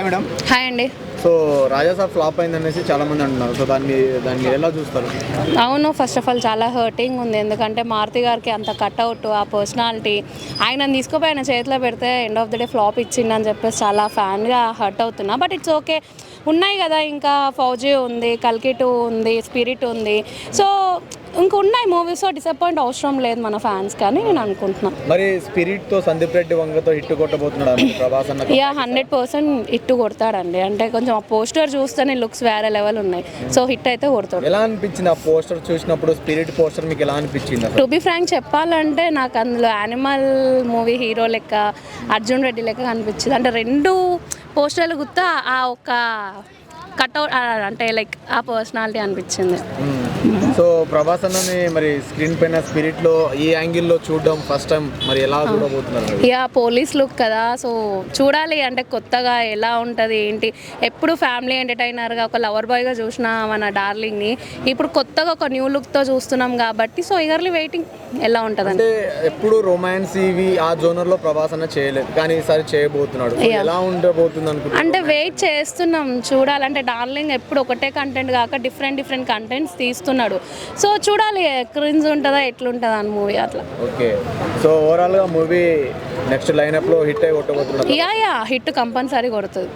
Hi madam. Hi అండి. So Rajasaab flop అయింది అనేసి చాలా మంది అంటున్నారు. సో దాన్ని దాన్ని ఎలా చూస్తారు? అవును ఫస్ట్ ఆఫ్ ఆల్ చాలా హర్టింగ్ ఉంది. ఎందుకంటే మారుతి గారికి అంత కట్అవుట్ ఆ పర్సనాలిటీ ఆయన తీసుకుపోయి ఆయన చేతిలో పెడితే end of the day flop ఇచ్చిండని చెప్పేసి చాలా ఫ్యాన్గా హర్ట్ అవుతున్నా. బట్ ఇట్స్ ఓకే ఉన్నాయి కదా ఇంకా ఫౌజీ ఉంది కల్కి టూ ఉంది స్పిరిట్ ఉంది. సో ఇంక ఉన్నాయి మూవీస్ డిసప్పాయింట్ అవసరం లేదు మన ఫ్యాన్స్ కానీ నేను అనుకుంటున్నాను మరి స్పిరిట్తో సందీప్ రెడ్డి వంగతో హిట్ కొట్టబోతున్నాడు? ప్రభాస్ అన్న యా హండ్రెడ్ పర్సెంట్ హిట్ కొడతాడండి. అంటే కొంచెం ఆ పోస్టర్ చూస్తేనే లుక్స్ వేరే లెవెల్ ఉన్నాయి. సో హిట్ అయితే కొడతాడు. ఎలా అనిపించింది ఆ పోస్టర్ చూసినప్పుడు? స్పిరిట్ పోస్టర్ మీకు ఎలా అనిపించింది టు బి ఫ్రాంక్ చెప్పాలంటే నాకు అందులో యానిమల్ మూవీ హీరో లెక్క అర్జున్ రెడ్డి లెక్క కనిపించింది. అంటే రెండు పోస్టర్లు గుర్తా ఆ ఒక కట్అవుట్ అంటే లైక్ ఆ పర్సనాలిటీ అనిపించింది. మ్మ్. సో ప్రభాస్ అన్నని మరి స్క్రీన్ పైన స్పిరిట్లో ఈ యాంగిల్లో చూడడం ఫస్ట్ టైం మరి ఎలా చూడబోతున్నారు? ఇక పోలీస్ లుక్ కదా సో చూడాలి అంటే కొత్తగా ఎలా ఉంటుంది ఏంటి? ఎప్పుడు ఫ్యామిలీ ఎంటర్టైనర్గా ఒక లవర్ బాయ్గా చూసిన మన డార్లింగ్ని ఇప్పుడు కొత్తగా ఒక న్యూ లుక్తో చూస్తున్నాం కాబట్టి సో ఇగర్లీ వెయిటింగ్ ఎలా ఉంటుందండి? అంటే ఎప్పుడు రొమాన్స్ ఇవి ఆ జోనర్లో ప్రభాస్ అన్న చేయలేదు కానీ ఈసారి చేయబోతున్నాడు. ఎలా ఉండబోతుంది అనుకుంటున్నారు అంటే వెయిట్ చేస్తున్నాం చూడాలంటే డార్లింగ్ ఎప్పుడు ఒకటే కంటెంట్ కాక డిఫరెంట్ డిఫరెంట్ కంటెంట్స్ తీస్తున్నాడు సో చూడాలి క్రిన్స్ ఉంటుందా ఎట్లుంటుందా అని మూవీ అట్లా. ఓకే. సో ఓవరాల్గా మూవీ నెక్స్ట్ లైనప్లో హిట్ అయి కొట్టబోతున్నాడు. యా యా హిట్ కంపల్సరీ కొడుతుంది.